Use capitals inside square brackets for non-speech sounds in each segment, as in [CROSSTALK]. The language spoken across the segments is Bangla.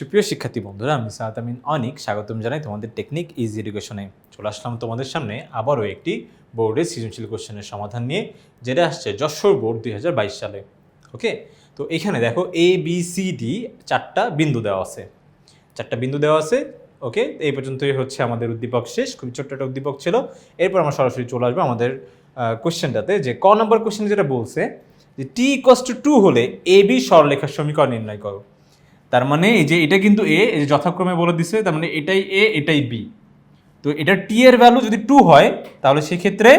সুপ্রিয় শিক্ষার্থী বন্ধুরা, আমি সাহাত অনিক, স্বাগতম জানাই তোমাদের টেকনিক ইজি এডুকেশনে চলে আসলাম তোমাদের সামনে আবারও একটি বোর্ডের সৃজনশীল কোশ্চেনের সমাধান নিয়ে, যেটা আসছে যশোর বোর্ড দুই হাজার বাইশ সালে। ওকে? তো এখানে দেখো এ বি সি ডি চারটা বিন্দু দেওয়া আছে। চারটা বিন্দু দেওয়া আছে, ওকে? এই পর্যন্তই হচ্ছে আমাদের উদ্দীপক শেষ, খুবই ছোট্ট একটা উদ্দীপক ছিল। এরপর আমরা সরাসরি চলে আসব আমাদের কোশ্চেনটাতে, যে ক নম্বর কোশ্চেন যেটা বলছে, যে টি ইকস টু টু হলে এ বি সরলেখার সমীকরণ নির্ণয় করো। তার মানে এই যে এটা কিন্তু এ যথাক্রমে বলে দিছে, তার মানে এটাই এ, এটাই বি। তো এটা টি এর ভ্যালু যদি টু হয়, তাহলে সেক্ষেত্রে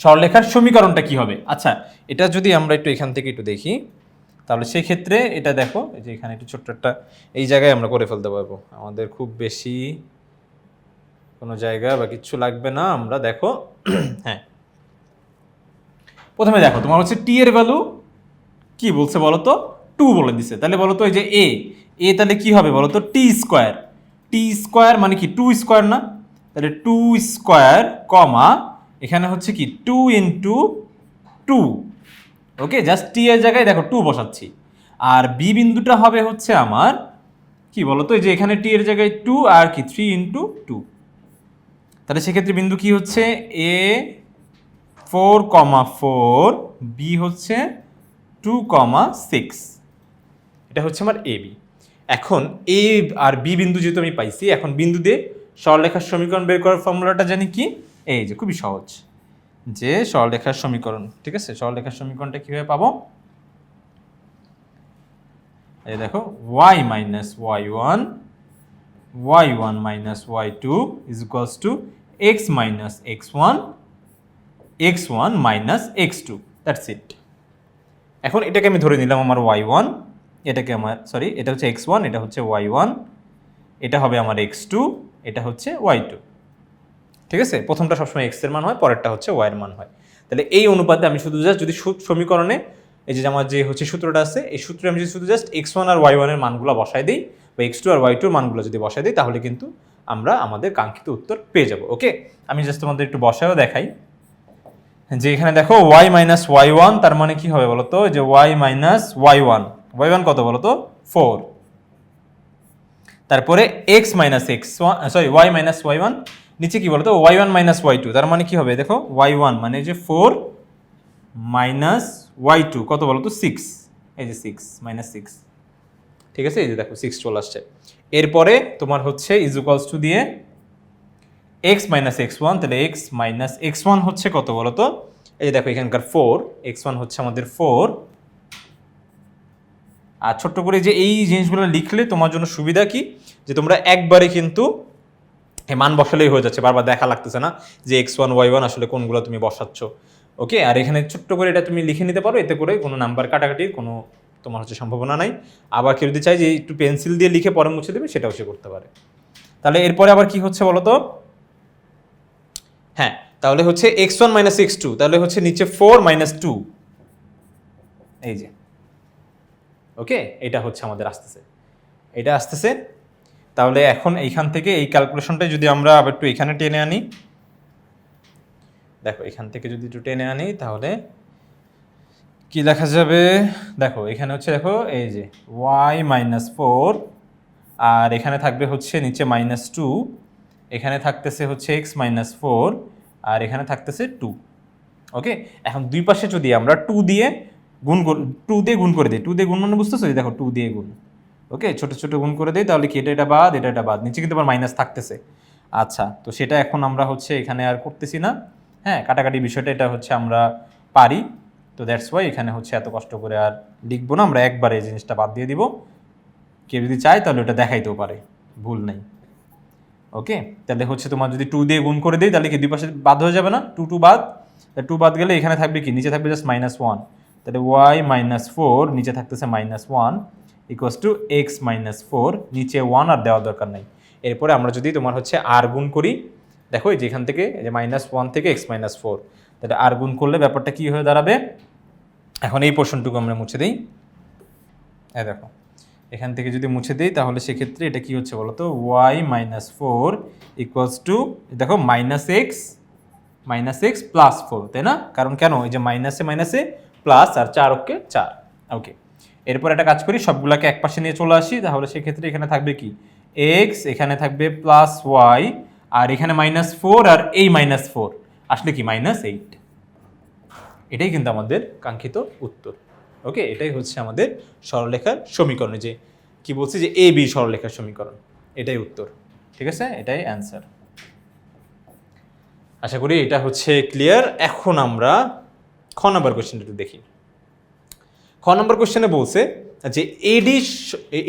সরলেখার সমীকরণটা কি হবে? আচ্ছা এটা যদি আমরা একটু এখান থেকে একটু দেখি, তাহলে সেক্ষেত্রে এটা দেখো, এই যে এখানে একটু ছোট্ট একটা, এই জায়গায় আমরা করে ফেলতে পারব। আমাদের খুব বেশি কোনো জায়গা বা কিচ্ছু লাগবে না, আমরা দেখো [CLEARS THROAT] হ্যাঁ। প্রথমে দেখো, তোমার হচ্ছে টি এর ভ্যালু কি বলছে বলো তো টু বলে দিছে। তাহলে বলো তো এই যে এ এ তাহলে কি হবে বলো তো টি স্কোয়ার টি স্কোয়ার মানে কি? টু স্কোয়ার না? তাহলে টু স্কোয়ার কমা এখানে হচ্ছে কি? Two into two okay just T এর জায়গায় দেখো টু বসাচ্ছি। আর বি বিন্দুটা হবে হচ্ছে আমার কি বলো তো এই যে এখানে টি এর জায়গায় টু আর কি? থ্রি ইন্টু টু তাহলে সেক্ষেত্রে বিন্দু কি হচ্ছে? A four comma four B হচ্ছে টু কমা সিক্স এটা হচ্ছে আমার এ বি। এখন এ আর বি বিন্দু যেহেতু আমি পাইছি, এখন বিন্দু দিয়ে সরলেখার সমীকরণ বের করার ফর্মুলাটা জানি কি? এই যে, খুবই সহজ। যে সরলেখার সমীকরণ, ঠিক আছে? সরলেখার সমীকরণটা কীভাবে পাবো? এই দেখো Y minus Y one Y one minus Y two is equals to X minus X one X one minus X two that's it এখন এটাকে আমি ধরে নিলাম আমার ওয়াই ওয়ান এটাকে আমার সরি এটা হচ্ছে এক্স ওয়ান এটা হচ্ছে ওয়াই ওয়ান এটা হবে আমার এক্স টু এটা হচ্ছে ওয়াই টু ঠিক আছে? প্রথমটা সবসময় এক্সের মান হয়, পরেরটা হচ্ছে ওয়াই এর মান হয়। তাহলে এই অনুপাতে আমি শুধু জাস্ট যদি সমীকরণে এই যে আমার যে হচ্ছে সূত্রটা আছে, এই সূত্রে আমি যদি শুধু জাস্ট এক্স ওয়ান আর ওয়াই ওয়ানের মানগুলো বসাই দিই, বা এক্স টু আর ওয়াই টুর মানগুলো যদি বসাই দিই, তাহলে কিন্তু আমরা আমাদের কাঙ্ক্ষিত উত্তর পেয়ে যাব ওকে আমি জাস্ট তোমাদের একটু বসায়ও দেখাই। যে এখানে দেখো ওয়াই মাইনাস ওয়াই ওয়ান তার মানে কি হবে বলো তো যে Y minus Y one Y one কত বলো তো? ফোর তারপরে X minus X one sorry Y minus Y one নিচে কি বলতো Y one minus Y two তার মানে কি হবে? দেখো ওয়াই ওয়ান মানে যে ফোর মাইনাস ওয়াই টু কত বলো তো? সিক্স এই যে সিক্স মাইনাস সিক্স ঠিক আছে? এই যে দেখো সিক্স চলে আসছে। এরপরে তোমার হচ্ছে ইজুকালস টু দিয়ে এক্স মাইনাস এক্স ওয়ান তাহলে এক্স মাইনাস এক্স ওয়ান হচ্ছে কত বলো তো? এই যে দেখো, এখানকার ফোর এক্স ওয়ান হচ্ছে আমাদের ফোর আর ছোট্ট করে যে এই জিনিসগুলো লিখলে তোমার জন্য সুবিধা কি? যে তোমরা একবারে কিন্তু মান বসালেই হয়ে যাচ্ছে, বারবার দেখা লাগতেছে না যে এক্স ওয়ান, ওয়াই ওয়ান আসলে কোনগুলো তুমি বসাচ্ছ। ওকে? আর এখানে ছোট্ট করে এটা তুমি লিখে নিতে পারো, এতে করে কোনো নাম্বার কাটাকাটির কোনো তোমার হচ্ছে সম্ভাবনা নাই। আবার কেউ যদি চাই যে একটু পেন্সিল দিয়ে লিখে পরে মুছে দেবে, সেটাও সে করতে পারে। তাহলে এরপরে আবার কি হচ্ছে বলো তো হ্যাঁ তাহলে হচ্ছে X one minus X two, তাহলে হচ্ছে নিচে ফোর মাইনাস টু। এই যে। ওকে? এটা হচ্ছে আমাদের আসতেছে। এটা আসতেছে। তাহলে এখন এইখান থেকে এই ক্যালকুলেশনটাই যদি আমরা আবার একটু এখানে টেনে আনি, দেখো, এখান থেকে যদি একটু টেনে আনি, তাহলে কি লেখা যাবে? দেখো, এখানে হচ্ছে, দেখো, এই যে ওয়াই মাইনাস ফোর আর এখানে থাকবে হচ্ছে নিচে মাইনাস টু এখানে থাকতেছে হচ্ছে এক্স মাইনাস ফোর আর এখানে থাকতেছে টু ওকে এখন দুই পাশে যদি আমরা টু দিয়ে গুণ টু দিয়ে গুণ করে দিই। টু দিয়ে গুণ মানে বুঝতেছো? দেখো টু দিয়ে গুণ। ওকে ছোটো ছোটো গুণ করে দিই, তাহলে কি এটা এটা বাদ, এটা এটা বাদ? নিচে কিন্তু আবার মাইনাস থাকতেছে। আচ্ছা তো সেটা এখন আমরা হচ্ছে এখানে আর করতেছি না। হ্যাঁ কাটাকাটি বিষয়টা এটা হচ্ছে আমরা পারি। তো দ্যাটস ওয়াই এখানে হচ্ছে এত কষ্ট করে আর লিখব না। আমরা একবারে এই জিনিসটা বাদ দিয়ে দিব। কেউ যদি চায়, তাহলে ওটা দেখাইতেও পারে। ভুল নেই। ওকে তাহলে হচ্ছে তোমার যদি টু দিয়ে গুণ করে দিই, তাহলে কি দুই পাশে বাদ হয়ে যাবে না? টু টু বাদ। টু বাদ গেলে এখানে থাকবে কি? নিচে থাকবে জাস্ট মাইনাস ওয়ান তাহলে ওয়াই মাইনাস ফোর নিচে থাকতেছে minus one equals to X minus four নিচে ওয়ান আর দেওয়ার দরকার নাই। এরপরে আমরা যদি তোমার হচ্ছে আর গুণ করি, দেখো এই যে এখান থেকে যে মাইনাস ওয়ান থেকে এক্স মাইনাস ফোর তাহলে আর গুণ করলে ব্যাপারটা কী হয়ে দাঁড়াবে? এখন এই পোর্শনটুকু আমরা মুছে দিই। হ্যাঁ দেখো, এখান থেকে যদি মুছে দিই, তাহলে সেক্ষেত্রে এটা কি হচ্ছে বলো তো Y minus four equals to দেখো minus X minus X plus four তাই না? কারণ কেন? এই যে মাইনাসে মাইনাসে প্লাস আর চার ওকে চার। ওকে এরপর একটা কাজ করি, সবগুলাকে এক পাশে নিয়ে চলে আসি, তাহলে সেক্ষেত্রে এখানে থাকবে কি? এক্স এখানে থাকবে প্লাস ওয়াই আর এখানে মাইনাস ফোর আর এই মাইনাস ফোর আসলে কি? মাইনাস এইট এটাই কিন্তু আমাদের কাঙ্ক্ষিত উত্তর। ওকে এটাই হচ্ছে আমাদের সরলরেখার সমীকরণ। যে কি বলছি যে এ বি সরলরেখার সমীকরণ। এটাই উত্তর। ঠিক আছে? এটাই অ্যান্সার আশা করি এটা হচ্ছে ক্লিয়ার এখন আমরা খ নাম্বার কোশ্চেনটা একটু দেখি। খ নম্বর কোশ্চেনে বলছে যে এডি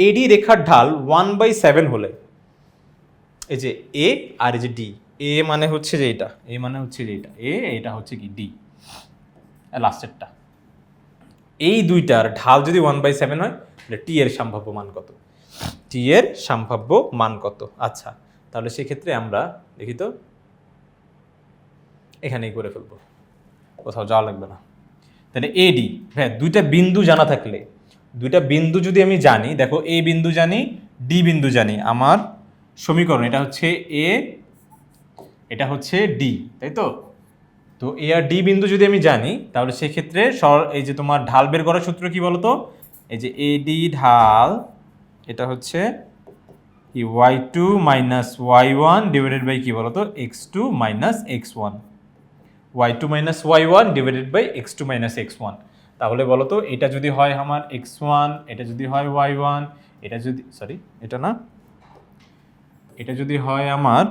এডি রেখার ঢাল ওয়ান বাই সেভেন হলে এই যে এ আর এই যে ডি এ মানে হচ্ছে যে এটা। এ মানে হচ্ছে যে এটা। এ এটা হচ্ছে কি ডি লাস্টেরটা এই দুইটার ঢাল যদি ওয়ান বাই সেভেন হয় তাহলে টি এর সম্ভাব্য মান কত? টি এর সম্ভাব্য মান কত? আচ্ছা তাহলে সেক্ষেত্রে আমরা দেখি তো এখানেই করে ফেলব। কোথাও যাওয়া লাগবে না। তাহলে এডি হ্যাঁ দুইটা বিন্দু জানা থাকলে, দুইটা বিন্দু যদি আমি জানি, দেখো এ বিন্দু জানি ডি বিন্দু জানি, আমার সমীকরণ, এটা হচ্ছে এ এটা হচ্ছে ডি তাই তো? তো এ আর ডি বিন্দু যদি আমি জানি, তাহলে সেক্ষেত্রে সর এই যে তোমার ঢাল বের করার সূত্র কি বলতো? এই যে এ ডি ঢাল, এটা হচ্ছে Y two minus Y one divided by কী বলতো? X two minus X one Y two minus Y one divided by X two minus X one তাহলে বলো তো এটা যদি হয় আমার এক্স ওয়ান এটা যদি হয় ওয়াই ওয়ান এটা যদি সরি এটা না, এটা যদি হয় আমার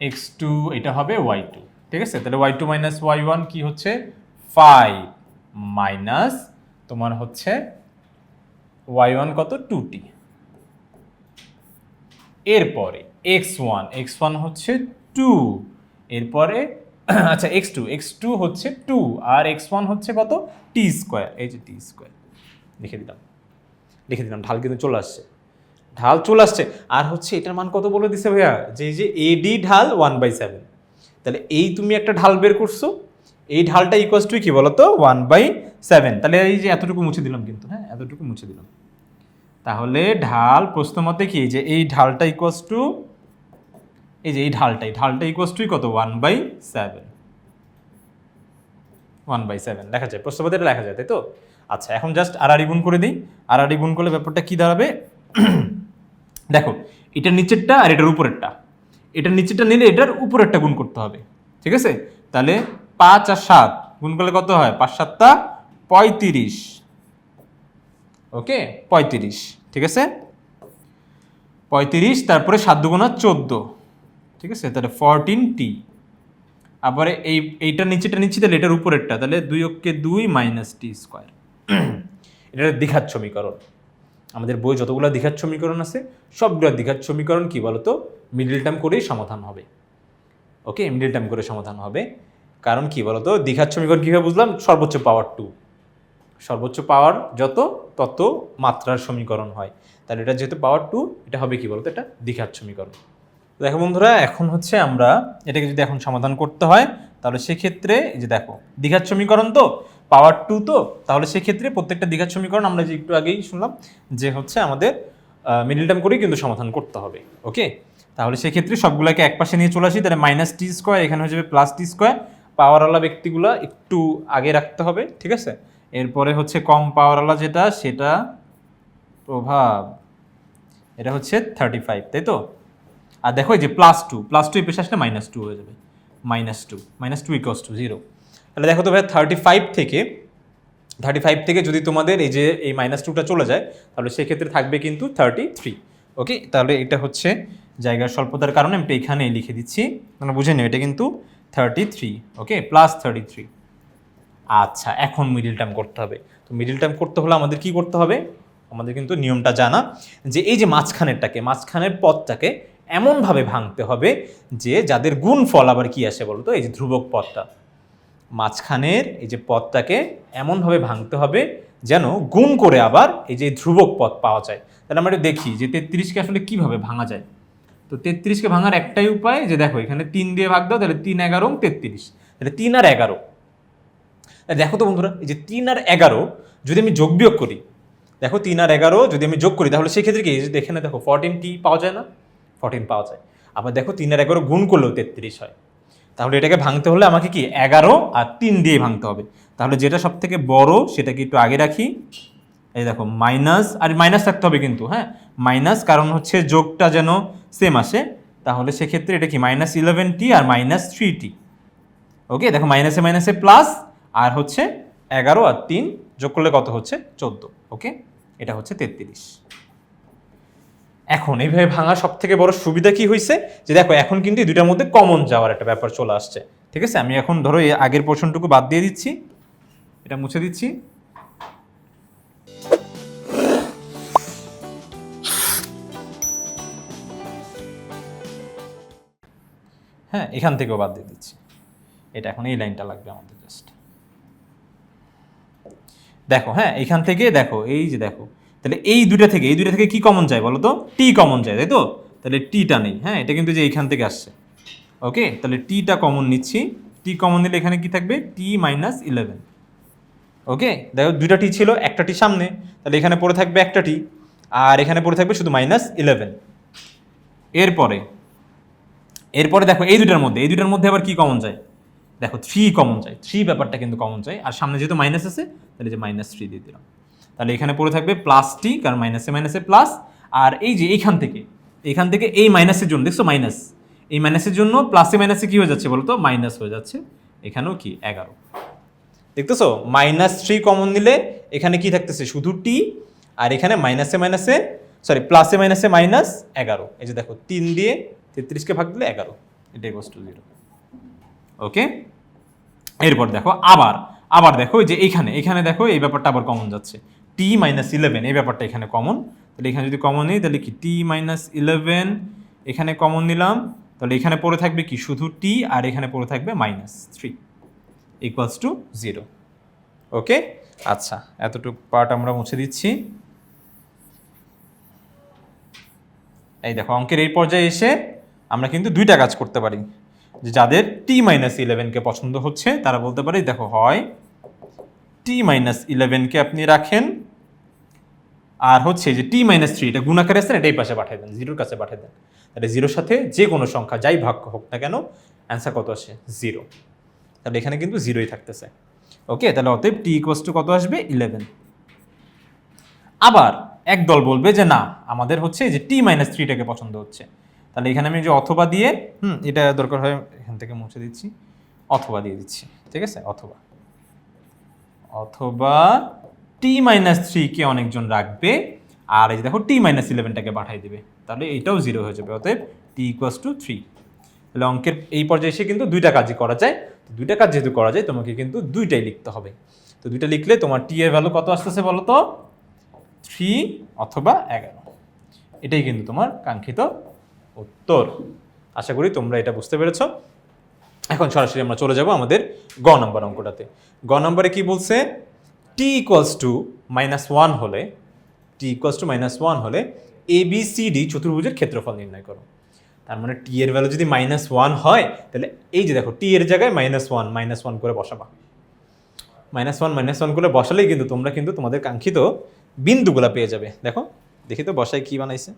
এক্স টু এটা হবে ওয়াই টু ঠিক আছে? তাহলে Y two minus Y one কী হচ্ছে? ফাইভ মাইনাস তোমার হচ্ছে ওয়াই ওয়ান কত? টু টি এরপরে এক্স ওয়ান এক্স ওয়ান হচ্ছে টু এরপরে [CLEARS THROAT] আচ্ছা এক্স টু এক্স টু হচ্ছে টু আর এক্স ওয়ান হচ্ছে কত? টি স্কোয়ার এই যে টি স্কোয়ার লিখে দিলাম। লিখে দিলাম, ঢাল কিন্তু চলে আসছে। ঢাল চলে আসছে। আর হচ্ছে এটার মান কত বলে দিছে ভাইয়া? যে যে এডি ঢাল ওয়ান বাই সেভেন তাহলে এই তুমি একটা ঢাল বের করছ, এই ঢালটা ইকুয়াস টু কি বলতো? ওয়ান বাই সেভেন তাহলে এই যে এতটুকু মুছে দিলাম কিন্তু হ্যাঁ এতটুকু মুছে দিলাম। তাহলে ঢাল প্রশ্ন মতে কি? যে এই ঢালটা ইকুয়াস টু এই যে এই ঢালটাই ঢালটা ইকুয়াস টুই কত? One by seven one by seven দেখা যায়, প্রশ্নপত্রে এটা লেখা যায়, তাই তো? আচ্ছা এখন জাস্ট আড়াআড়ি গুণ করে দিই। আড়াআড়ি গুণ করলে ব্যাপারটা কি দাঁড়াবে? [CLEARS THROAT] দেখো, এটার নিচেরটা আর এটার উপরেরটা। এটার নিচেরটা নিলে এটার উপরেরটা গুণ করতে হবে। ঠিক আছে? তাহলে পাঁচ আর সাত গুণ করলে কত হয়? পাঁচ সাতটা পঁয়ত্রিশ। ওকে? পঁয়ত্রিশ। ঠিক আছে? পঁয়ত্রিশ, তারপরে সাত দুগুণা চোদ্দ। ঠিক আছে? তাহলে ফরটিন টি আবার এই, এইটা নিচেটা নিচ্ছি, তাহলে এটার উপরেরটা, তাহলে দুই অক্ষে দুই মাইনাস টি স্কোয়ার এটা দীঘার সমীকরণ। আমাদের বই যতগুলো দীঘার সমীকরণ আছে, সবগুলো দ্বিঘাত সমীকরণ কি বলতো? মিডিল টার্ম করেই সমাধান হবে। ওকে মিডিল টার্ম করে সমাধান হবে। কারণ কি বলতো? দীঘার সমীকরণ কীভাবে বুঝলাম? সর্বোচ্চ পাওয়ার টু সর্বোচ্চ পাওয়ার যত, তত মাত্রার সমীকরণ হয়। তাহলে এটা যেহেতু পাওয়ার টু এটা হবে কি বলতো? এটা দীঘার সমীকরণ। দেখো বন্ধুরা, এখন হচ্ছে আমরা এটাকে যদি এখন সমাধান করতে হয়, তাহলে সেক্ষেত্রে এই যে দেখো দ্বিঘাত সমীকরণ তো পাওয়ার টু তো, তাহলে সেক্ষেত্রে প্রত্যেকটা দ্বিঘাত সমীকরণ আমরা যে একটু আগেই শুনলাম, যে হচ্ছে আমাদের মিডিল টার্ম করেই কিন্তু সমাধান করতে হবে ওকে তাহলে সেক্ষেত্রে সবগুলোকে এক পাশে নিয়ে চলে আসি, তাহলে মাইনাস টি স্কোয়ার এখানে হয়ে যাবে প্লাস টি স্কোয়ার পাওয়ারওয়ালা ব্যক্তিগুলো একটু আগে রাখতে হবে, ঠিক আছে? এরপরে হচ্ছে কম পাওয়ারওয়ালা যেটা, সেটা প্রভাব, এটা হচ্ছে থার্টি ফাইভ তাই তো? আর দেখো এই যে প্লাস টু প্লাস টু এই পেশে আসলে মাইনাস টু হয়ে যাবে। Minus two minus two equals to zero তাহলে দেখো তো ভাই থার্টি ফাইভ থেকে থার্টি ফাইভ থেকে যদি তোমাদের এই যে এই মাইনাস টুটা চলে যায়, তাহলে সেক্ষেত্রে থাকবে কিন্তু থার্টি থ্রি ওকে তাহলে এটা হচ্ছে জায়গার স্বল্পতার কারণে আমি এখানে লিখে দিচ্ছি। তোমরা বুঝে নিও, এটা কিন্তু thirty three okay plus thirty three আচ্ছা এখন মিডিল টার্ম করতে হবে। তো মিডিল টার্ম করতে হলে আমাদের কি করতে হবে? আমাদের কিন্তু নিয়মটা জানা যে এই যে মাঝখানেরটাকে, মাঝখানের পথটাকে এমনভাবে ভাঙতে হবে যে যাদের গুণ ফল আবার কি আসে বলতো? এই যে ধ্রুবক পথটা মাঝখানের এই যে পথটাকে এমনভাবে ভাঙতে হবে যেন গুণ করে আবার এই যে ধ্রুবক পথ পাওয়া যায়। তাহলে আমরা একটু দেখি যে তেত্রিশকে আসলে কীভাবে ভাঙা যায়? তো তেত্রিশকে ভাঙার একটাই উপায় যে দেখো, এখানে তিন দিয়ে ভাগ দাও, তাহলে তিন এগারো তেত্রিশ। তাহলে তিন আর এগারো। দেখো তো বন্ধুরা, এই যে তিন আর এগারো যদি আমি যোগ বিয়োগ করি, দেখো তিন আর এগারো যদি আমি যোগ করি, তাহলে সেক্ষেত্রে কি? এই যে দেখে না দেখো ফর্টিন টি পাওয়া যায় না। ফর্টিন পাওয়া যায়। আবার দেখো তিন আর এগারো গুণ করলেও তেত্রিশ হয়। তাহলে এটাকে ভাঙতে হলে আমাকে কি এগারো আর তিন দিয়ে ভাঙতে হবে। তাহলে যেটা সব থেকে বড় সেটাকে একটু আগে রাখি। এই দেখো মাইনাস আর মাইনাস থাকতে হবে কিন্তু হ্যাঁ? মাইনাস কারণ হচ্ছে যোগটা যেন সেম আসে। তাহলে সেক্ষেত্রে এটা কি? মাইনাস ইলেভেন টি আর মাইনাস থ্রি টি ওকে দেখো মাইনাসে মাইনাসে প্লাস আর হচ্ছে এগারো আর তিন যোগ করলে কত হচ্ছে? চোদ্দ। ওকে এটা হচ্ছে তেত্রিশ। এখন, এইভাবে ভাঙা সব থেকে বড় সুবিধা কি হয়েছে যে দেখো, এখন কিন্তু এই দুইটার মধ্যে কমন যাওয়ার একটা ব্যাপার চলে আসছে। ঠিক আছে? আমি এখন ধরো এই আগের পোর্শনটুকু বাদ দিয়ে দিচ্ছি। এটা মুছে দিচ্ছি। হ্যাঁ এখান থেকেও বাদ দিয়ে দিচ্ছি। এটা এখন এই লাইনটা লাগবে আমাদের জাস্ট দেখো হ্যাঁ এখান থেকে দেখো, এই যে দেখো তাহলে এই দুইটা থেকে, এই দুইটা থেকে কি কমন যায় বলো তো? টি কমন যায়, তাই তো? তাহলে টিটা নেই হ্যাঁ? এটা কিন্তু যে এইখান থেকে আসছে। ওকে তাহলে টিটা কমন নিচ্ছি। টি কমন নিলে এখানে কি থাকবে? টি মাইনাস ইলেভেন ওকে দেখো, দুইটা টি ছিল, একটা টি সামনে। তাহলে এখানে পড়ে থাকবে একটা টি আর এখানে পড়ে থাকবে শুধু মাইনাস ইলেভেন এরপরে এরপরে দেখো, এই দুটার মধ্যে, এই দুটার মধ্যে আবার কি কমন যায়? দেখো থ্রি কমন যায়। থ্রি ব্যাপারটা কিন্তু কমন যায়। আর সামনে যেহেতু মাইনাস আছে, তাহলে যে মাইনাস থ্রি দিয়ে দিলাম। তাহলে এখানে পড়ে থাকবে প্লাস টি কারণ মাইনাসে মাইনাসে প্লাস আর এই যে এইখান থেকে, এখান থেকে এই মাইনাসের জন্য, দেখছ মাইনাস এই মাইনাসের জন্য প্লাসে মাইনাসে কি হয়ে যাচ্ছে বলো তো? মাইনাস হয়ে যাচ্ছে, এখানেও কি? এগারো। দেখতেছো? মাইনাস থ্রি কমন নিলে এখানে কি থাকতেছে? শুধু টি আর এখানে মাইনাসে মাইনাসে সরি প্লাসে মাইনাসে মাইনাস এগারো। এই যে দেখো, তিন দিয়ে তেত্রিশকে ভাগ দিলে এগারো। এটা ইকোয়াস টু জিরো ওকে এরপর দেখো, আবার আবার দেখো যে এইখানে এখানে দেখো, এই ব্যাপারটা আবার কমন যাচ্ছে। টি মাইনাস ইলেভেন এই ব্যাপারটা এখানে কমন তাহলে এখানে যদি কমন নিই, তাহলে কি টি মাইনাস ইলেভেন এখানে কমন নিলাম। তাহলে এখানে পড়ে থাকবে কি? শুধু টি আর এখানে পড়ে থাকবে minus three equals to zero okay আচ্ছা এতটুকু পার্ট আমরা মুছে দিচ্ছি। এই দেখো, অঙ্কের এই পর্যায়ে এসে আমরা কিন্তু দুইটা কাজ করতে পারি। যে যাদের টি মাইনাস ইলেভেনকে পছন্দ হচ্ছে, তারা বলতে পারে দেখো, হয় টি মাইনাস ইলেভেনকে আপনি রাখেন আর হচ্ছে যে টি মাইনাস থ্রি এটা গুণাকারে আছে না, এটাই পাশে পাঠিয়ে দেন জিরোর কাছে পাঠিয়ে দেন। তাহলে জিরোর সাথে যে কোনো সংখ্যা যাই ভাগ হোক না কেন অ্যান্সার কত আসে? জিরো তাহলে এখানে কিন্তু জিরোই থাকতেছে। ওকে তাহলে অতএব টি ইকোয়াস টু কত আসবে? ইলেভেন আবার এক দল বলবে যে না আমাদের হচ্ছে যে টি মাইনাস থ্রিটাকে পছন্দ হচ্ছে। তাহলে এখানে আমি যে অথবা দিয়ে হুম এটা দরকার হয় এখান থেকে মুছে দিচ্ছি। অথবা দিয়ে দিচ্ছি ঠিক আছে? অথবা। অথবা টি মাইনাস থ্রিকে অনেকজন রাখবে, আর এই যে দেখো টি মাইনাস ইলেভেনটাকে পাঠাই দেবে, তাহলে এইটাও জিরো হয়ে যাবে, অতএব টি ইকুয়াস টু থ্রি তাহলে অঙ্কের এই পর্যায়ে এসে কিন্তু দুইটা কাজই করা যায়। তো দুইটা কাজ যেহেতু করা যায়, তোমাকে কিন্তু দুইটাই লিখতে হবে। তো দুইটা লিখলে তোমার টি এর ভ্যালু কত আসতেছে বলো তো? থ্রি অথবা এগারো। এটাই কিন্তু তোমার কাঙ্ক্ষিত উত্তর। আশা করি তোমরা এটা বুঝতে পেরেছ। এখন সরাসরি আমরা চলে যাব আমাদের গ নম্বর অঙ্কটাতে। গ নম্বরে কি বলছে? T equals to minus one হলে T equals to minus one হলে এ বি সি ডি চতুর্ভুজের ক্ষেত্রফল নির্ণয় করো। তার মানে টি এর ভ্যালু যদি মাইনাস ওয়ান হয়, তাহলে এই যে দেখো টি এর জায়গায় মাইনাস ওয়ান মাইনাস ওয়ান করে বসাবা। মাইনাস ওয়ান মাইনাস ওয়ান করে বসালেই কিন্তু তোমরা কিন্তু তোমাদের কাঙ্ক্ষিত বিন্দুগুলা পেয়ে যাবে। দেখো, দেখি তো বসায় কি বানাইছে।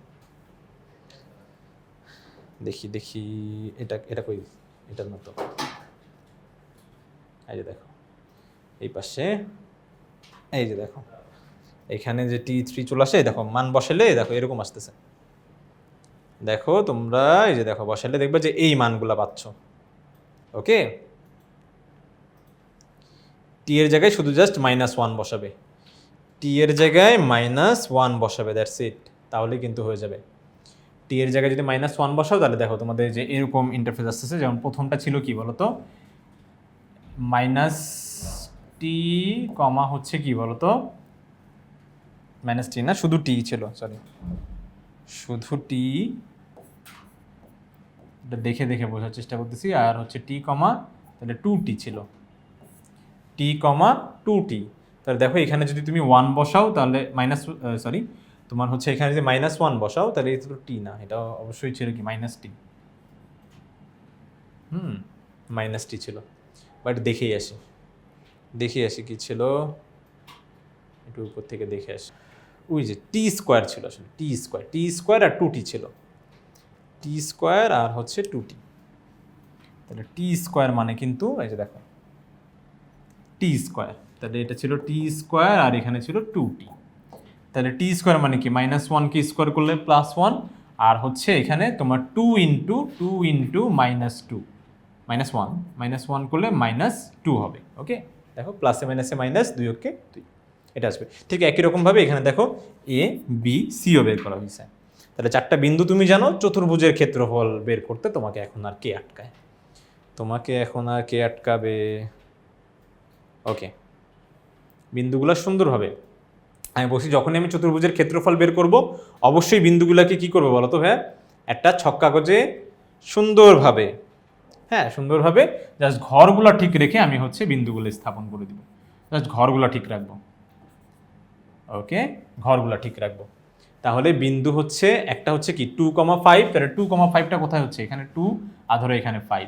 দেখি দেখি, এটা এটা কই? এটার মতো। এই যে দেখো, এই পাশে এই যে দেখো, এখানে যে টি থ্রি চলে আসে, দেখো, মান বসালে, দেখো, এরকম আসতেছে। দেখো, তোমরা এই যে দেখো, বসালে দেখবে যে এই মানগুলা পাচ্ছ। ওকে টি এর জায়গায় শুধু জাস্ট মাইনাস ওয়ান বসাবে। টি এর জায়গায় মাইনাস ওয়ান বসাবে দ্যাটস ইট তাহলে কিন্তু হয়ে যাবে। টি এর জায়গায় যদি মাইনাস ওয়ান বসাও, তাহলে দেখো, তোমাদের যে এরকম ইন্টারফেস আসতেছে। যেমন প্রথমটা ছিল কি বলতো? মাইনাস টি কমা হচ্ছে কি বলতো? মাইনাস টি না, শুধু টি ছিল সরি শুধু টি। এটা দেখে দেখে বোঝার চেষ্টা করতেছি, আর হচ্ছে টি কমা, তাহলে টু টি ছিল। T comma two t. তাহলে দেখো, এখানে যদি তুমি ওয়ান বসাও, তাহলে মাইনাস সরি তোমার হচ্ছে এখানে যদি মাইনাস ওয়ান বসাও, তাহলে এটা তো টি না, এটা অবশ্যই ছিল কি মাইনাস টি। হুম মাইনাস টি ছিল। বাট দেখেই আসি। দেখে আসি কি ছিল। একটু উপর থেকে দেখে আসি। ওই যে টি স্কোয়ার ছিল আসলে টি স্কোয়ার টি স্কোয়ার আর টু টি ছিল। টি স্কোয়ার আর হচ্ছে টু টি তাহলে টি স্কোয়ার মানে কিন্তু, এই যে দেখো। টি স্কোয়ার তাহলে এটা ছিল টি স্কোয়ার আর এখানে ছিল টু টি তাহলে টি স্কোয়ার মানে কি? মাইনাস ওয়ানকে স্কোয়ার করলে প্লাস ওয়ান আর হচ্ছে এখানে তোমার two into two into minus two minus one minus one করলে মাইনাস টু হবে ওকে দেখো প্লাসে মাইনাসে মাইনাস দুই ওকে দুই। এটা আসবে। ঠিক একই রকমভাবে এখানে দেখো এ বি সিও বের করা হয়েছে। তাহলে চারটা বিন্দু তুমি জানো, চতুর্ভুজের ক্ষেত্রফল বের করতে তোমাকে এখন আর কে আটকায়? তোমাকে এখন আর কে আটকাবে? ওকে বিন্দুগুলো সুন্দরভাবে। আমি বলছি, যখনই আমি চতুর্ভুজের ক্ষেত্রফল বের করব, অবশ্যই বিন্দুগুলোকে কি করব বলো তো ভাইয়া? একটা ছক কাগজে সুন্দরভাবে হ্যাঁ সুন্দরভাবে জাস্ট ঘরগুলো ঠিক রেখে আমি হচ্ছে বিন্দুগুলো স্থাপন করে দিব। জাস্ট ঘরগুলো ঠিক রাখব। ওকে ঘরগুলো ঠিক রাখব। তাহলে বিন্দু হচ্ছে, একটা হচ্ছে কি টু কমা ফাইভ তাহলে টু কমা ফাইভটা কোথায় হচ্ছে? এখানে টু আর ধরো এখানে ফাইভ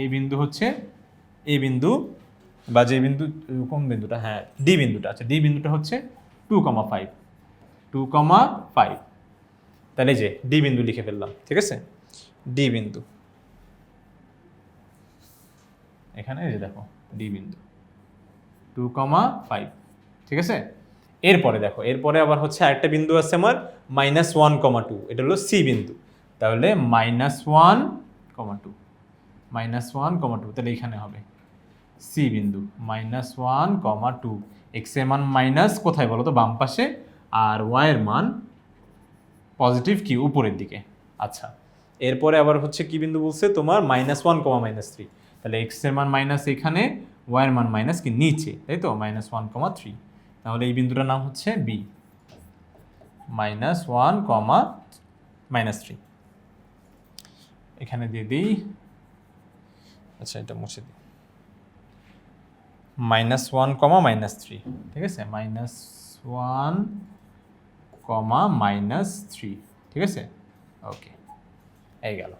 এই বিন্দু হচ্ছে, এই বিন্দু, বা যে বিন্দু, কোন বিন্দুটা? হ্যাঁ ডি বিন্দুটা আচ্ছা ডি বিন্দুটা হচ্ছে two comma five two comma five তাহলে যে ডি বিন্দু লিখে ফেললাম, ঠিক আছে? ডি বিন্দু। এখানে এই যে দেখো ডি বিন্দু। টু কমা ফাইভ ঠিক আছে? এরপরে দেখো, এরপরে আবার হচ্ছে আরেকটা বিন্দু আছে আমার মাইনাস ওয়ান কমা টু এটা হলো সি বিন্দু। তাহলে minus one comma two minus one comma two তাহলে এখানে হবে। সি বিন্দু মাইনাস ওয়ান কমা টু এক্সের মান মাইনাস কোথায় বলো তো বাম পাশে। আর ওয়াই এর মান পজিটিভ কি? উপরের দিকে। আচ্ছা এরপরে আবার হচ্ছে কি বিন্দু বলছে তোমার? Minus one comma minus three তাহলে এক্সের মান মাইনাস এখানে ওয়াই এর মান মাইনাস কি? নিচে, তাই তো? মাইনাস ওয়ান কমা থ্রি তাহলে এই বিন্দুটার নাম হচ্ছে B minus one comma minus three এখানে দিয়ে দিই। আচ্ছা এটা মুছে দিই। Minus one comma minus three ঠিক আছে? Minus one comma minus three ঠিক আছে? ওকে এই গেল।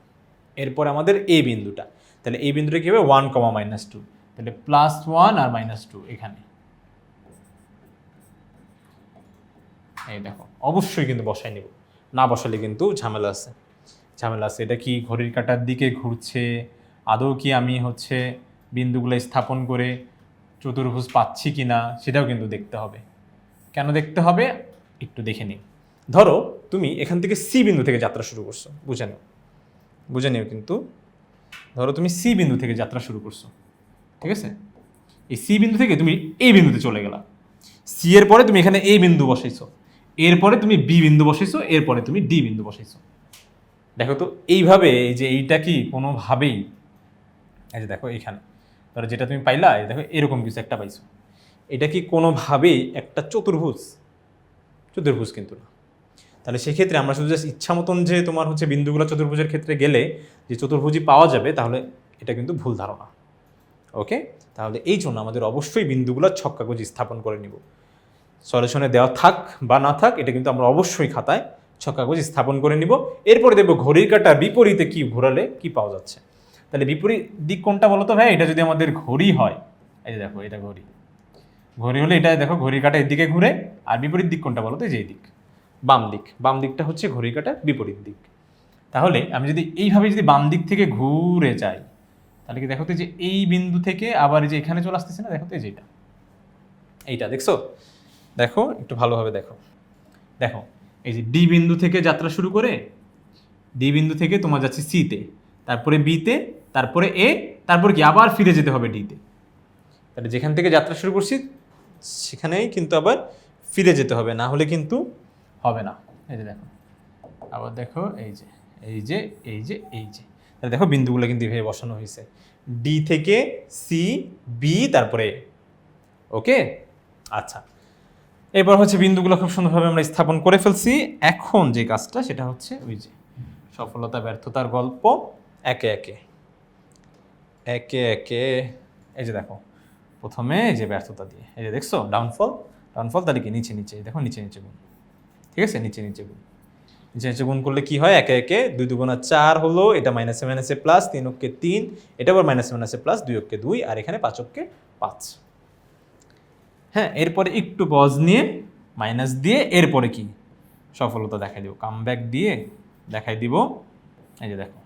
এরপর আমাদের এ বিন্দুটা। তাহলে এই বিন্দুটা কী হবে? ওয়ান কমা মাইনাস টু তাহলে প্লাস ওয়ান আর মাইনাস টু এখানে। এই দেখো, অবশ্যই কিন্তু বসাই নিব। না বসালে কিন্তু ঝামেলা আছে। ঝামেলা আছে, এটা কি ঘড়ির কাঁটার দিকে ঘুরছে? আদৌ কি আমি হচ্ছে বিন্দুগুলো স্থাপন করে চতুর্ভুজ পাচ্ছি কি না সেটাও কিন্তু দেখতে হবে। কেন দেখতে হবে? একটু দেখে নিই। ধরো, তুমি এখান থেকে সি বিন্দু থেকে যাত্রা শুরু করছ, বুঝে নাও। বুঝে নিও কিন্তু। ধরো তুমি সি বিন্দু থেকে যাত্রা শুরু করছ, ঠিক আছে? এই সি বিন্দু থেকে তুমি এ বিন্দুতে চলে গেলা। সি এর পরে তুমি এখানে এ বিন্দু বসাইছো। এরপরে তুমি বি বিন্দু বসাইছো এরপরে তুমি ডি বিন্দু বসাইছো। দেখো তো, এইভাবে এই যে এইটা কি কোনোভাবেই, এই যে দেখো এইখানে, ধরো যেটা তুমি পাইলা দেখো এরকম কিছু একটা পাইছো। এটা কি কোনোভাবেই একটা চতুর্ভুজ? চতুর্ভুজ কিন্তু না। তাহলে সেক্ষেত্রে আমরা শুধু জাস্ট ইচ্ছা মতন যে তোমার হচ্ছে বিন্দুগুলো চতুর্ভুজের ক্ষেত্রে গেলে যে চতুর্ভুজই পাওয়া যাবে, তাহলে এটা কিন্তু ভুল ধারণা। ওকে তাহলে এই জন্য আমাদের অবশ্যই বিন্দুগুলো ছক্কাগজ স্থাপন করে নিব। সলিউশনে দেওয়া থাক বা না থাক, এটা কিন্তু আমরা অবশ্যই খাতায় ছক্কাগজ স্থাপন করে নিব। এরপরে দেখব ঘড়ির কাঁটা বিপরীতে কি ঘোরালে কি পাওয়া যাচ্ছে। তাহলে বিপরীত দিক কোনটা বলো তো ভাই? এটা যদি আমাদের ঘড়ি হয়, এই দেখো, এটা ঘড়ি। ঘড়ি হলে এটা দেখো, ঘড়ির কাঁটা এদিকে ঘুরে, আর বিপরীত দিক কোনটা বলো তো যে দিক। বাম দিক। বাম দিকটা হচ্ছে ঘড়ির কাঁটার বিপরীত দিক। তাহলে আমি যদি এইভাবে যদি বাম দিক থেকে ঘুরে যাই, তাহলে কি দেখো যে এই বিন্দু থেকে আবার যে এখানে চলে আসতেছে না, দেখো তো এই যে এটা। এইটা, দেখছ? দেখো, একটু ভালোভাবে দেখো। দেখো, এই যে ডি বিন্দু থেকে যাত্রা শুরু করে, ডি বিন্দু থেকে তোমার যাচ্ছে সিতে তারপরে বিতে তারপরে এ, তারপরে কি আবার ফিরে যেতে হবে ডিতে তাহলে যেখান থেকে যাত্রা শুরু করছি, সেখানেই কিন্তু আবার ফিরে যেতে হবে। না হলে কিন্তু হবে না। এই যে দেখো। আবার দেখো, এই যে এই যে এই যে এই যে। তাহলে দেখো বিন্দুগুলো কিন্তু এভাবে বসানো হয়েছে। ডি থেকে সি বি তারপরে। ওকে? আচ্ছা। এবার হচ্ছে বিন্দুগুলো খুব সুন্দরভাবে আমরা স্থাপন করে ফেলছি। এখন যে কাজটা, সেটা হচ্ছে ওই যে সফলতা, ব্যর্থতার গল্প। একে একে। একে একে। এই যে দেখো, প্রথমে এই যে ব্যর্থতা দিয়ে। এই যে দেখছ ডাউনফল ডাউনফল তাহলে কি? নিচে নিচে। দেখো, নিচে নিচে। গুণ ঠিক আছে? নিচে নিচে গুণ। নিচে নিচে গুণ করলে কি হয়? একে একে দুই দুগুণা চার হলো, এটা মাইনাসে মাইনাসে প্লাস তিন অক্ষে তিন, এটা আবার মাইনাসে মাইনাসে প্লাস দুই অক্ষে দুই, আর এখানে পাঁচ অক্ষে পাঁচ। হ্যাঁ এরপরে একটু পজ নিয়ে মাইনাস দিয়ে এরপরে কি? সফলতা দেখাই দিব। কামব্যাক দিয়ে দেখাই দিব। এই যে দেখো।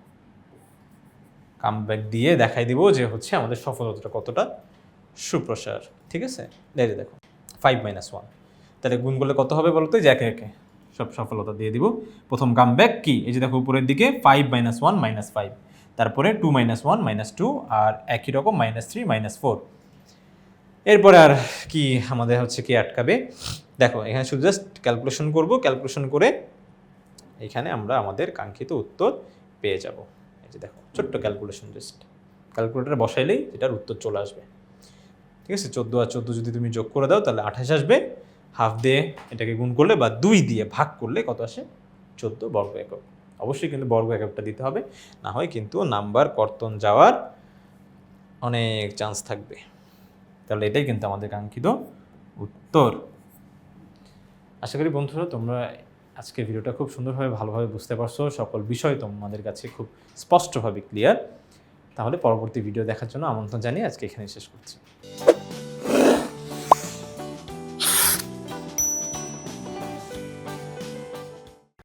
কাম ব্যাক দিয়ে দেখাই দিব যে হচ্ছে আমাদের সফলতাটা কতটা সুপ্রসার। ঠিক আছে? যে দেখো। ফাইভ মাইনাস ওয়ান তাহলে গুণ করলে কত হবে বলতো? যে একে একে। সব সফলতা দিয়ে দিব। প্রথম কাম ব্যাক কি? এই যে দেখো উপরের দিকে five minus one minus five তারপরে two minus one minus two আর একই রকম মাইনাস থ্রি মাইনাস ফোর এরপরে আর কি আমাদের হচ্ছে কি আটকাবে? দেখো, এখানে শুধু জাস্ট ক্যালকুলেশন করব। ক্যালকুলেশন করে এখানে আমরা আমাদের কাঙ্ক্ষিত উত্তর পেয়ে যাব। এই যে দেখো, ছোট্ট ক্যালকুলেশন জাস্ট ক্যালকুলেটারে বসাইলেই এটার উত্তর চলে আসবে। ঠিক আছে? চোদ্দ আর চোদ্দ যদি তুমি যোগ করে দাও, তাহলে আঠাশ আসবে। হাফ দিয়ে এটাকে গুণ করলে বা দুই দিয়ে ভাগ করলে কত আসে? চোদ্দ বর্গ একক। অবশ্যই কিন্তু বর্গ এককটা দিতে হবে, না হয় কিন্তু নাম্বার কর্তন যাওয়ার অনেক চান্স থাকবে। তাহলে এটাই কিন্তু আমাদের কাঙ্ক্ষিত উত্তর। আশা করি বন্ধুরা তোমরা আজকের ভিডিওটা খুব সুন্দরভাবে, ভালোভাবে বুঝতে পারছ। সকল বিষয় তোমাদের কাছে খুব স্পষ্টভাবে ক্লিয়ার তাহলে পরবর্তী ভিডিও দেখার জন্য আমন্ত্রণ জানিয়ে আজকে এখানে শেষ করছি।